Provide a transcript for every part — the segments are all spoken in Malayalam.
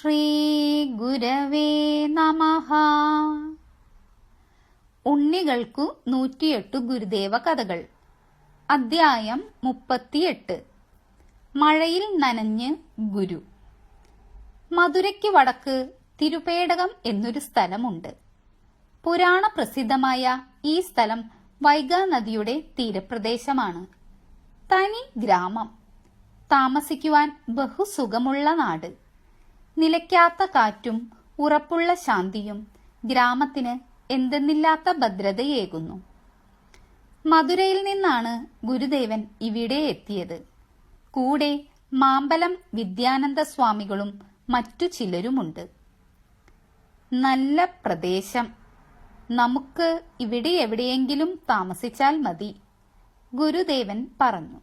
ശ്രീ നമ നമഃ. ഉണ്ണികൾക്കു നൂറ്റിയെട്ടു ഗുരുദേവ കഥകൾ. അദ്ധ്യായം മുപ്പത്തിയെട്ട്. മഴയിൽ നനഞ്ഞ് ഗുരു. മധുരയ്ക്ക് വടക്ക് തിരുപേടകം എന്നൊരു സ്ഥലമുണ്ട്. പുരാണ പ്രസിദ്ധമായ ഈ സ്ഥലം വൈഗാ നദിയുടെ തീരപ്രദേശമാണ്. തനി ഗ്രാമം. താമസിക്കുവാൻ ബഹുസുഖമുള്ള നാട്. നിലയ്ക്കാത്ത കാറ്റും ഉറപ്പുള്ള ശാന്തിയും ഗ്രാമത്തിന് എന്തെന്നില്ലാത്ത ഭദ്രതയേകുന്നു. മധുരയിൽ നിന്നാണ് ഗുരുദേവൻ ഇവിടെ എത്തിയത്. കൂടെ മാമ്പലം വിദ്യാനന്ദ സ്വാമികളും മറ്റു ചിലരുമുണ്ട്. നല്ല പ്രദേശം. നമുക്ക് ഇവിടെ എവിടെയെങ്കിലും താമസിച്ചാൽ മതി ഗുരുദേവൻ പറഞ്ഞു.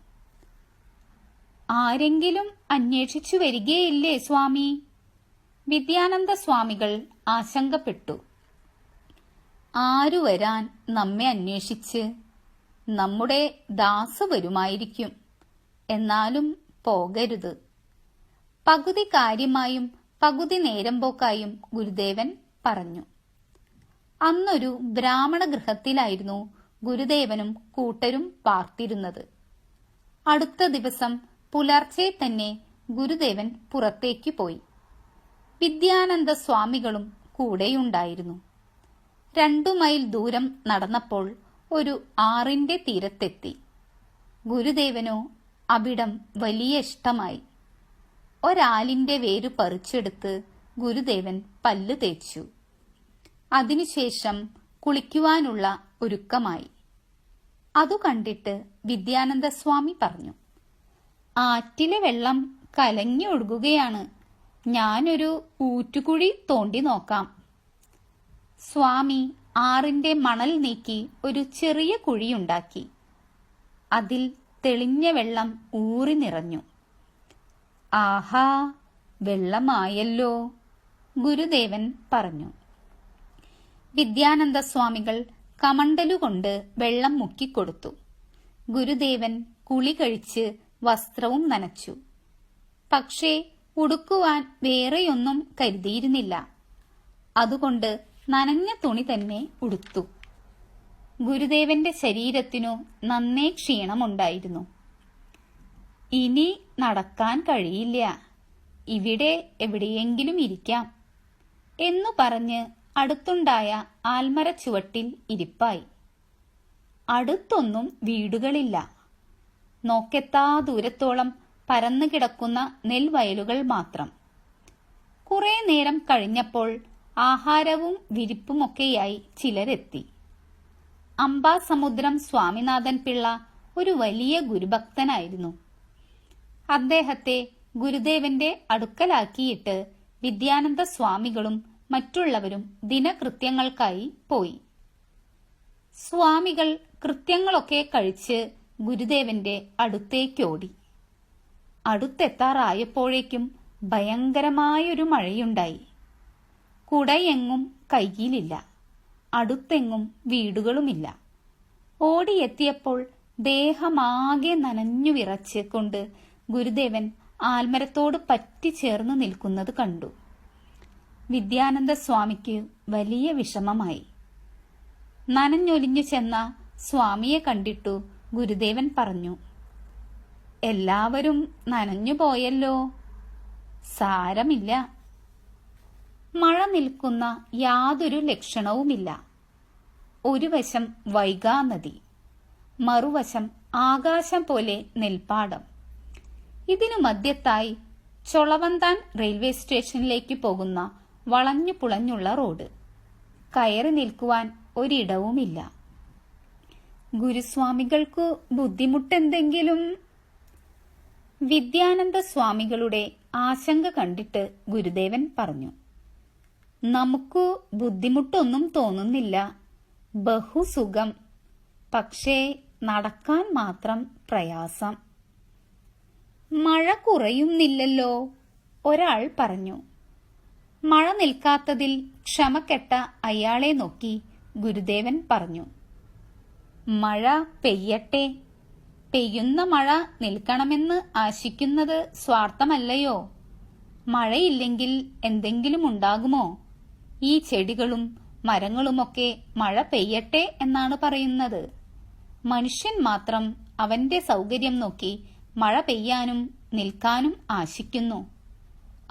ആരെങ്കിലും അന്വേഷിച്ചു വരികയില്ലേ സ്വാമി? വിദ്യാനന്ദ സ്വാമികൾ ആശങ്കപ്പെട്ടു. ആരു വരാൻ നമ്മെ അന്വേഷിച്ച്? നമ്മുടെ ദാസ് വരുമായിരിക്കും. എന്നാലും പോകരുത്. പകുതി കാര്യമായും പകുതി നേരം പോക്കായും ഗുരുദേവൻ പറഞ്ഞു. അന്നൊരു ബ്രാഹ്മണ ഗൃഹത്തിലായിരുന്നു ഗുരുദേവനും കൂട്ടരും പാർത്തിരുന്നത്. അടുത്ത ദിവസം പുലർച്ചെ തന്നെ ഗുരുദേവൻ പുറത്തേക്ക് പോയി. വിദ്യാനന്ദ സ്വാമികളും കൂടെയുണ്ടായിരുന്നു. രണ്ടു മൈൽ ദൂരം നടന്നപ്പോൾ ഒരു ആറിന്റെ തീരത്തെത്തി. ഗുരുദേവനോ അവിടം വലിയ ഇഷ്ടമായി. ഒരാലിന്റെ വേരു പറിച്ചെടുത്ത് ഗുരുദേവൻ പല്ല് തേച്ചു. അതിനുശേഷം കുളിക്കുവാനുള്ള ഒരുക്കമായി. അതു കണ്ടിട്ട് വിദ്യാനന്ദ സ്വാമി പറഞ്ഞു ആറ്റിലെ വെള്ളം കലങ്ങി ഒഴുകുകയാണ്. ഞാനൊരു ഊറ്റുകുഴി തോണ്ടി നോക്കാം. സ്വാമി ആറിന്റെ മണൽ നീക്കി ഒരു ചെറിയ കുഴിയുണ്ടാക്കി. അതിൽ തെളിഞ്ഞ വെള്ളം ഊറി നിറഞ്ഞു. ആഹാ വെള്ളമായല്ലോ ഗുരുദേവൻ പറഞ്ഞു. വിദ്യാനന്ദ സ്വാമികൾ കമണ്ടലുകൊണ്ട് വെള്ളം മുക്കിക്കൊടുത്തു. ഗുരുദേവൻ കുളി കഴിച്ച് വസ്ത്രവും നനച്ചു. പക്ഷേ ഉടുക്കുവാൻ വേറെയൊന്നും കരുതിയിരുന്നില്ല. അതുകൊണ്ട് നനഞ്ഞ തുണി തന്നെ ഉടുത്തു. ഗുരുദേവന്റെ ശരീരത്തിനു നന്നേ ക്ഷീണമുണ്ടായിരുന്നു. ഇനി നടക്കാൻ കഴിയില്ല. ഇവിടെ എവിടെയെങ്കിലും ഇരിക്കാം എന്നു പറഞ്ഞ് അടുത്തുണ്ടായ ആൽമര ചുവട്ടിൽ ഇരിപ്പായി. അടുത്തൊന്നും വീടുകളില്ല. നോക്കെത്താ ദൂരത്തോളം പരന്നു കിടക്കുന്ന നെൽവയലുകൾ മാത്രം. കുറെ നേരം കഴിഞ്ഞപ്പോൾ ആഹാരവും വിരിപ്പുമൊക്കെയായി ചിലരെത്തി. അംബാസമുദ്രം സ്വാമിനാഥൻ പിള്ള ഒരു വലിയ ഗുരുഭക്തനായിരുന്നു. അദ്ദേഹത്തെ ഗുരുദേവന്റെ അടുക്കലാക്കിയിട്ട് വിദ്യാനന്ദ സ്വാമികളും മറ്റുള്ളവരും ദിനകൃത്യങ്ങൾക്കായി പോയി. സ്വാമികൾ കൃത്യങ്ങളൊക്കെ കഴിച്ച് ഗുരുദേവന്റെ അടുത്തേക്കോടി. അടുത്തെത്താറായപ്പോഴേക്കും ഭയങ്കരമായൊരു മഴയുണ്ടായി. കുടയെങ്ങും കയ്യിലില്ല. അടുത്തെങ്ങും വീടുകളുമില്ല. ഓടിയെത്തിയപ്പോൾ ദേഹമാകെ നനഞ്ഞു വിറച്ചുകൊണ്ട് ഗുരുദേവൻ ആൽമരത്തോട് പറ്റിച്ചേർന്ന് നിൽക്കുന്നത് കണ്ടു. വിദ്യാനന്ദ സ്വാമിക്ക് വലിയ വിഷമമായി. നനഞ്ഞൊലിഞ്ഞു ചെന്ന സ്വാമിയെ കണ്ടിട്ടു ഗുരുദേവൻ പറഞ്ഞു എല്ലാവരും നനഞ്ഞു പോയല്ലോ. സാരമില്ല. മഴ നിൽക്കുന്ന യാതൊരു ലക്ഷണവുമില്ല. ഒരു വശം വൈഗാ നദി മറുവശം ആകാശം പോലെ നെൽപ്പാടം. ഇതിനു മധ്യത്തായി ചൊളവന്താൻ റെയിൽവേ സ്റ്റേഷനിലേക്ക് പോകുന്ന വളഞ്ഞു പുളഞ്ഞുള്ള റോഡ്. കയറി നിൽക്കുവാൻ ഒരിടവുമില്ല. ഗുരുസ്വാമികൾക്കു ബുദ്ധിമുട്ടെന്തെങ്കിലും വിദ്യാനന്ദ സ്വാമികളുടെ ആശങ്ക കണ്ടിട്ട് ഗുരുദേവൻ പറഞ്ഞു നമുക്ക് ബുദ്ധിമുട്ടൊന്നും തോന്നുന്നില്ല. ബഹുസുഖം. പക്ഷേ നടക്കാൻ മാത്രം പ്രയാസം. മഴ കുറയുന്നില്ലല്ലോ ഒരാൾ പറഞ്ഞു. മഴ നിൽക്കാത്തതിൽ ക്ഷമക്കെട്ട അയാളെ നോക്കി ഗുരുദേവൻ പറഞ്ഞു മഴ പെയ്യട്ടെ. പെയ്യുന്ന മഴ നിൽക്കണമെന്ന് ആശിക്കുന്നത് സ്വാർത്ഥമല്ലയോ? മഴയില്ലെങ്കിൽ എന്തെങ്കിലും ഉണ്ടാകുമോ? ഈ ചെടികളും മരങ്ങളുമൊക്കെ മഴ പെയ്യട്ടെ എന്നാണ് പറയുന്നത്. മനുഷ്യൻ മാത്രം അവന്റെ സൗകര്യം നോക്കി മഴ പെയ്യാനും നിൽക്കാനും ആശിക്കുന്നു.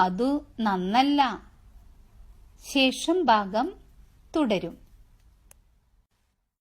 അതു നന്നല്ല. ശേഷം ഭാഗം തുടരും.